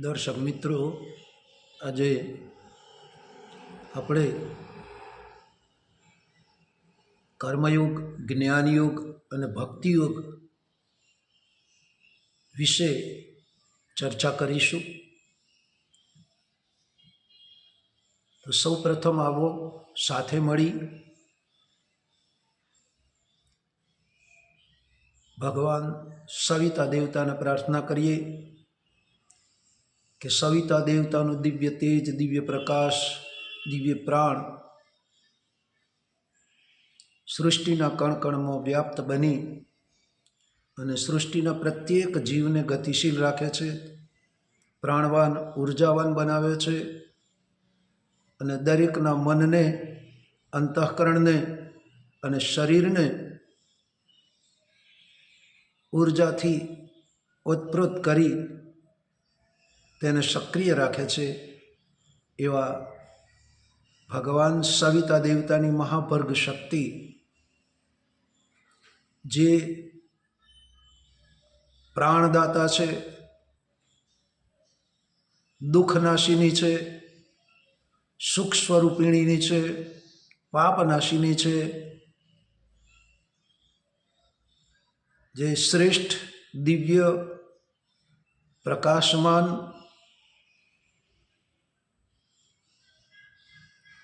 દર્શક મિત્રો, આજે આપણે કર્મયુગ, જ્ઞાનયુગ અને ભક્તિયુગ વિશે ચર્ચા કરીશું. તો સૌ પ્રથમ આવો સાથે મળી ભગવાન સવિતા દેવતાને પ્રાર્થના કરીએ. કે સવિતા દેવતાનું દિવ્ય તેજ, દિવ્ય પ્રકાશ, દિવ્ય પ્રાણ સૃષ્ટિના કણકણમાં વ્યાપ્ત બની અને સૃષ્ટિના પ્રત્યેક જીવને ગતિશીલ રાખે છે, પ્રાણવાન, ઉર્જાવાન બનાવે છે અને દરેકના મનને, અંતઃકરણને અને શરીરને ઉર્જાથી ઓતપ્રોત કરી તેને સક્રિય રાખે છે એવા ભગવાન સવિતા દેવતાની મહાભર્ગ શક્તિ, જે પ્રાણદાતા છે, દુઃખનાશીની છે સુખ સ્વરૂપિણીની છે, પાપનાશીની છે, જે શ્રેષ્ઠ દિવ્ય પ્રકાશમાન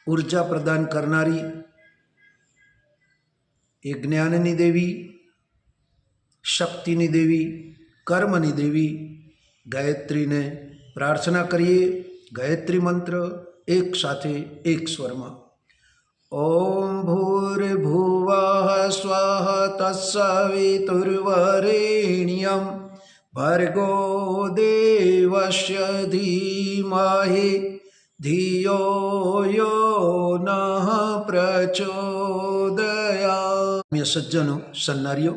ઊર્જા પ્રદાન કરનારી એ જ્ઞાનની દેવી, શક્તિની દેવી, કર્મની દેવી, ગાયત્રીને પ્રાર્થના કરીએ. ગાયત્રી મંત્ર એક સાથે એક સ્વરમાં. ઓમ ભૂર્ભુવઃ સ્વાહ તત્સવિતુર્વરેણ્યમ ભર્ગો દેવસ્ય ધીમહિ. ધિયો યો નઃ પ્રચોદયા સજ્જનો સન્નારીઓ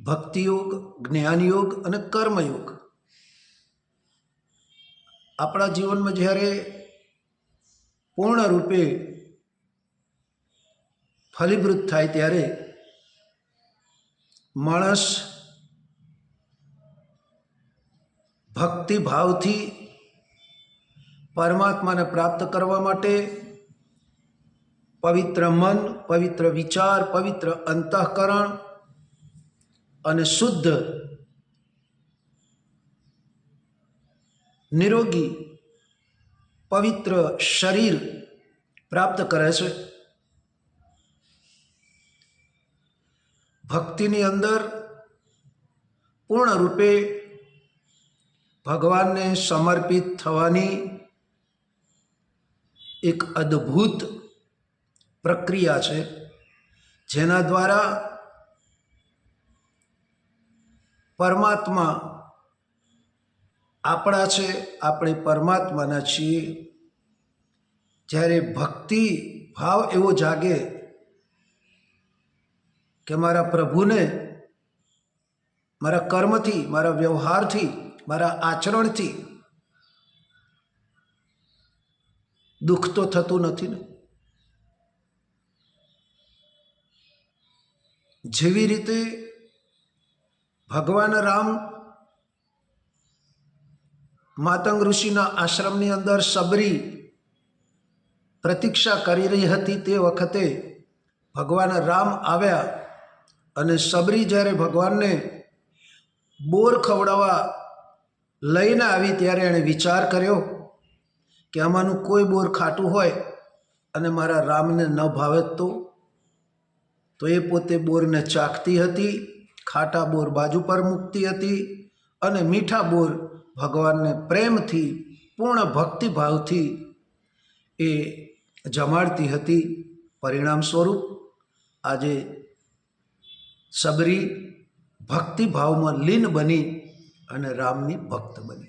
ભક્તિયોગ જ્ઞાનયોગ અને કર્મયોગ આપણા જીવનમાં જ્યારે પૂર્ણ રૂપે ફલીભૂત થાય ત્યારે માણસ ભક્તિભાવથી પરમાત્માને પ્રાપ્ત કરવા માટે પવિત્ર મન, પવિત્ર વિચાર, પવિત્ર અંતઃકરણ અને શુદ્ધ નિરોગી પવિત્ર શરીર પ્રાપ્ત કરે છે. ભક્તિની અંદર પૂર્ણ રૂપે ભગવાનને સમર્પિત થવાની એક અદ્ભુત પ્રક્રિયા છે, જેના દ્વારા પરમાત્મા આપણા છે, આપણે પરમાત્માના છીએ. જ્યારે ભક્તિ ભાવ એવો જાગે કે મારા પ્રભુને, મારા કર્મથી, મારા વ્યવહારથી મારા આચરણથી દુઃખ તો થતું નથી ને. જેવી રીતે ભગવાન રામ માતંગ ઋષિના આશ્રમની અંદર સબરી પ્રતીક્ષા કરી રહી હતી તે વખતે ભગવાન રામ આવ્યા અને સબરી જ્યારે ભગવાનને બોર ખવડાવવા લઈને આવી ત્યારે એણે વિચાર કર્યો કે આમાંનું કોઈ બોર ખાટું હોય અને મારા રામને ન ભાવે તો? તો એ પોતે બોરને ચાખતી હતી, ખાટા બોર બાજુ પર મૂકતી હતી અને મીઠા બોર ભગવાનને પ્રેમથી, પૂર્ણ ભક્તિભાવથી એ જમાડતી હતી. પરિણામ સ્વરૂપ આજે સબરી ભક્તિભાવમાં લીન બની અને રામની ભક્ત બની.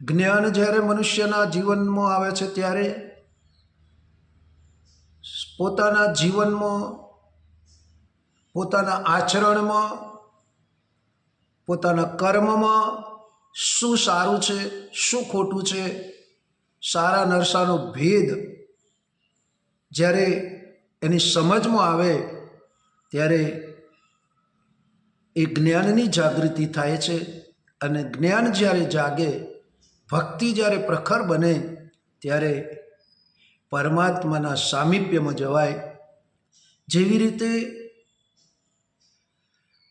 જ્ઞાન જ્યારે મનુષ્યના જીવનમાં આવે છે ત્યારે પોતાના જીવનમાં, પોતાના આચરણમાં, પોતાના કર્મમાં શું સારું છે, શું ખોટું છે, સારા નરસાનો ભેદ જ્યારે એની સમજમાં આવે, ત્યારે એ જ્ઞાનની જાગૃતિ થાય છે અને જ્ઞાન જ્યારે જાગે, ભક્તિ જ્યારે પ્રખર બને, ત્યારે પરમાત્માના સામીપ્યમાં જવાય. જેવી રીતે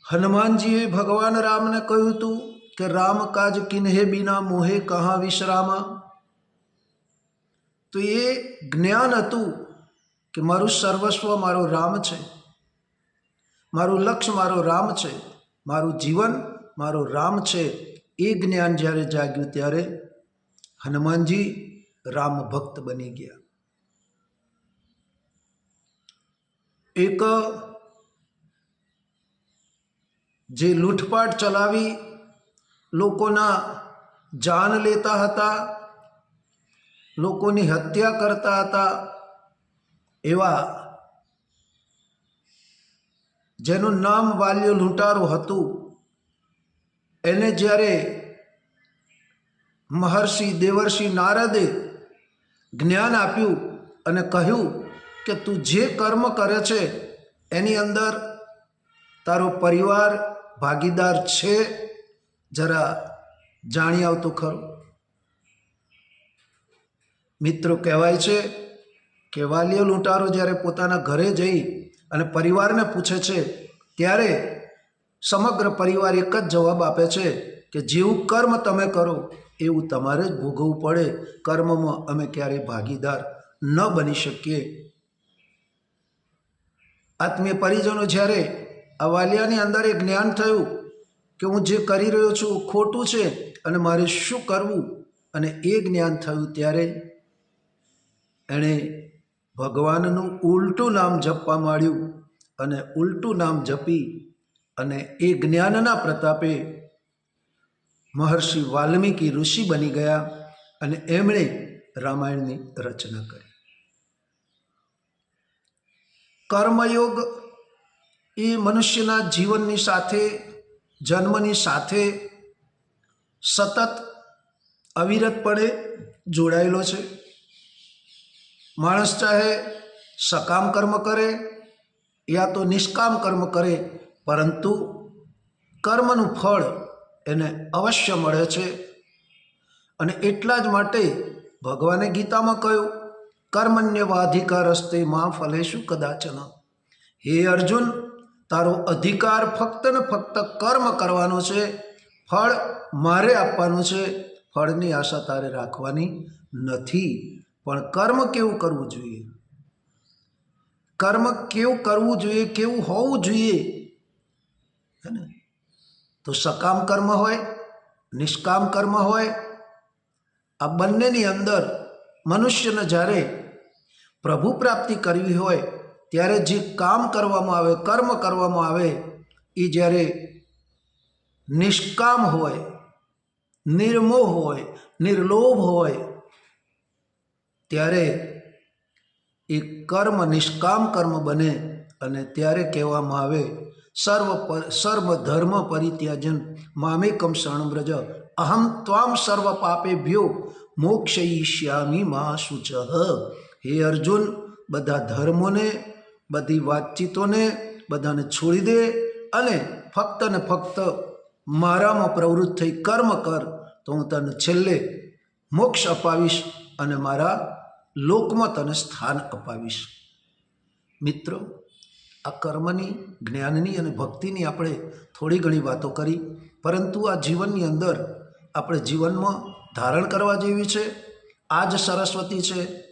હનુમાનજીએ ભગવાન રામને કહ્યું હતું કે, રામ કાજ કિન્હે બિના મોહે કહા વિશ્રામા. તો એ જ્ઞાન હતું કે, મારું સર્વસ્વ મારો રામ છે. મારું લક્ષ્ય મારો રામ છે, મારું જીવન મારો રામ છે, એ જ્ઞાન જ્યારે જાગ્યું ત્યારે હનુમાનજી રામ ભક્ત બની ગયા. એક જે લૂંટપાટ ચલાવી લોકોના જાન લેતા હતા, લોકોની હત્યા કરતા હતા, એવા જેનું નામ વાલ્યો લૂંટારો હતું, એને જ્યારે મહર્ષિ દેવર્ષિ નારદે જ્ઞાન આપ્યું અને કહ્યું કે તું જે કર્મ કરે છે, એની અંદર તારો પરિવાર ભાગીદાર છે, જરા જાણી આવતું ખરું. મિત્રો કહેવાય છે કે વાલીઓ લૂંટારો જ્યારે પોતાના ઘરે જઈ અને પરિવારને પૂછે છે, ત્યારે સમગ્ર પરિવાર એક જ જવાબ આપે છે કે જેવું કર્મ તમે કરો, એવું તમારે જ ભોગવવું પડે. કર્મમાં અમે ક્યારેય ભાગીદાર ન બની શકીએ. આત્મીય પરિજનો જ્યારે આ વાલિયાની અંદર એ જ્ઞાન થયું કે હું જે કરી રહ્યો છું ખોટું છે અને મારે શું કરવું, અને એ જ્ઞાન થયું ત્યારે એણે ભગવાનનું ઉલટું નામ જપવા માંડ્યું અને ઉલટું નામ જપી અને એ જ્ઞાનના પ્રતાપે મહર્ષિ વાલ્મીકી ઋષિ બની ગયા અને એમણે રામાયણની રચના કરી. કર્મયોગ એ મનુષ્યના જીવનની સાથે, જન્મની સાથે સતત અવિરતપણે જોડાયેલો છે. માણસ ચાહે સકામ કર્મ કરે યા તો નિષ્કામ કર્મ કરે, પરંતુ કર્મનું ફળ એને અવશ્ય મળે છે. અને એટલા જ માટે ભગવાને ગીતામાં કહ્યું, કર્મન્યવાધિકાર હસ્તે માં ફલેશું કદાચન. હે અર્જુન, તારો અધિકાર ફક્ત ને ફક્ત કર્મ કરવાનો છે. ફળ મારે આપવાનું છે. ફળની આશા તારે રાખવાની નથી. પણ કર્મ કેવું કરવું જોઈએ? કર્મ કેવું કરવું જોઈએ, કેવું હોવું જોઈએ? હે ને? તો સકામ કર્મ હોય, નિષ્કામ કર્મ હોય, આ બંનેની અંદર મનુષ્યને જ્યારે પ્રભુ પ્રાપ્તિ કરવી હોય, ત્યારે જે કામ કરવામાં આવે, કર્મ કરવામાં આવે એ જ્યારે નિષ્કામ હોય, નિર્મોહ હોય, નિર્લોભ હોય ત્યારે એ કર્મ, નિષ્કામ કર્મ બને અને ત્યારે કહેવામાં આવે, સર્વ સર્વ ધર્મ પરિત્યાજન મામેકમ શરણવ્રજ, અહમ ત્વામ સર્વ પાપેભ્યો મોક્ષયિષ્યામી મા શુચ. હે અર્જુન, બધા ધર્મોને, બધી વાતચીતોને બધાને છોડી દે અને ફક્ત ને ફક્ત મારામાં પ્રવૃત્ત થઈ કર્મ કર, તો હું તને છેલ્લે મોક્ષ અપાવીશ અને મારા લોકમાં તને સ્થાન અપાવીશ મિત્રો, આ કર્મની, જ્ઞાનની અને ભક્તિની આપણે થોડી ઘણી વાતો કરી, પરંતુ આ જીવનની અંદર આપણે જીવનમાં ધારણ કરવા જેવી છે. આ જ સરસ્વતી છે,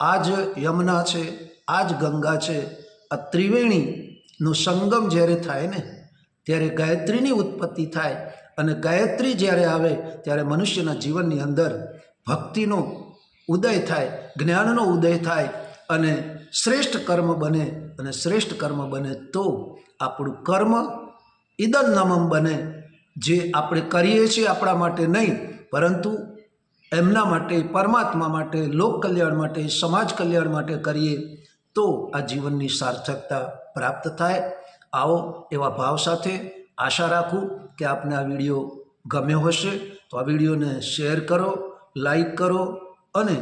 આ જ યમુના છે, આ જ ગંગા છે. આ ત્રિવેણીનો સંગમ જ્યારે થાય ને, ત્યારે ગાયત્રીની ઉત્પત્તિ થાય. અને ગાયત્રી જ્યારે આવે, ત્યારે મનુષ્યના જીવનની અંદર ભક્તિનો ઉદય થાય, જ્ઞાનનો ઉદય થાય અને શ્રેષ્ઠ કર્મ બને અને શ્રેષ્ઠ કર્મ બને તો આપણું કર્મ ઈદન નમમ બને. જે આપણે કરીએ છીએ આપણા માટે નહીં, પરંતુ એમના માટે, પરમાત્મા માટે, લોક કલ્યાણ માટે, સમાજ કલ્યાણ માટે કરીએ તો આ જીવનની સાર્થકતા પ્રાપ્ત થાય. આવો એવા ભાવ સાથે આશા રાખું કે આપને આ વીડિયો ગમ્યો હશે. તો આ વિડીયોને શેર કરો, લાઈક કરો અને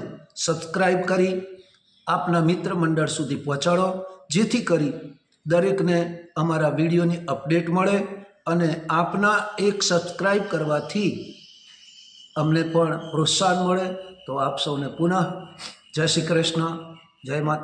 સબસ્ક્રાઈબ કરી આપના મિત્ર મંડળ સુધી પહોંચાડો. જેથી કરી દરેકને અમારા વિડીયોની અપડેટ મળે અને આપના એક સબસ્ક્રાઈબ કરવાથી અમને પણ પ્રોત્સાહન મળે. તો આપ સૌને પુનઃ જય શ્રી કૃષ્ણ. જય માતા